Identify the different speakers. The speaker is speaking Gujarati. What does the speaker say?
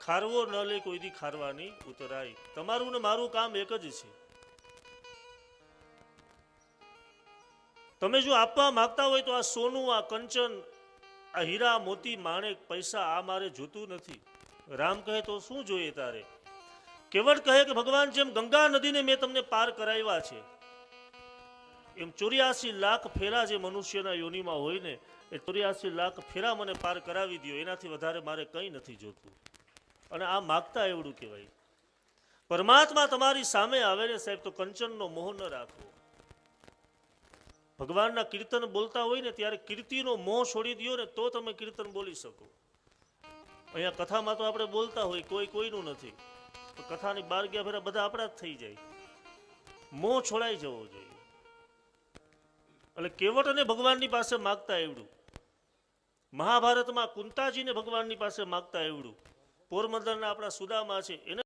Speaker 1: ખારવો ન લે કોઈ ખારવાની ઉતરાય. તમારું ને મારું કામ એક જ છે. તમે જો આપવા માંગતા હોય તો આ સોનું, આ કંચન, આ હીરા મોતી માણેક પૈસા આ મારે જોતું નથી. રામ કહે તો શું જોઈએ તારે? કેવળ કહે કે ભગવાન જેમ ગંગા નદીને મેં તમને પાર કરાવ્યા છે. એમ ચોર્યાસી લાખ ફેરા જે મનુષ્યના યોનિમાં હોય ને, એ ચોર્યાસી લાખ ફેરા મને પાર કરાવી દો એનાથી વધારે મારે કંઈ નથી જોતું. અને આ માગતા એવડું કહેવાય. પરમાત્મા તમારી સામે આવે ને સાહેબ, તો કંચનનો મોહ ન રાખવો ભગવાનના કીર્તન બોલતા હોય ને, ત્યારે કીર્તિનો મોહ છોડી દો ને, તો તમે કીર્તન બોલી શકો. અહીંયા કથામાં તો આપણે બોલતા હોય, કોઈ કોઈનું નથી. કથાની બાર ગયા ફેરા બધા આપણા જ થઈ જાય. મોહ છોડાઈ જવો જોઈએ. એટલે કેવટ અને ભગવાનની પાસે માગતા એવડું મહાભારતમાં કુંતાજીને ભગવાનની પાસે માગતા એવડું પોરબંદરના આપણા સુદામા છે, એને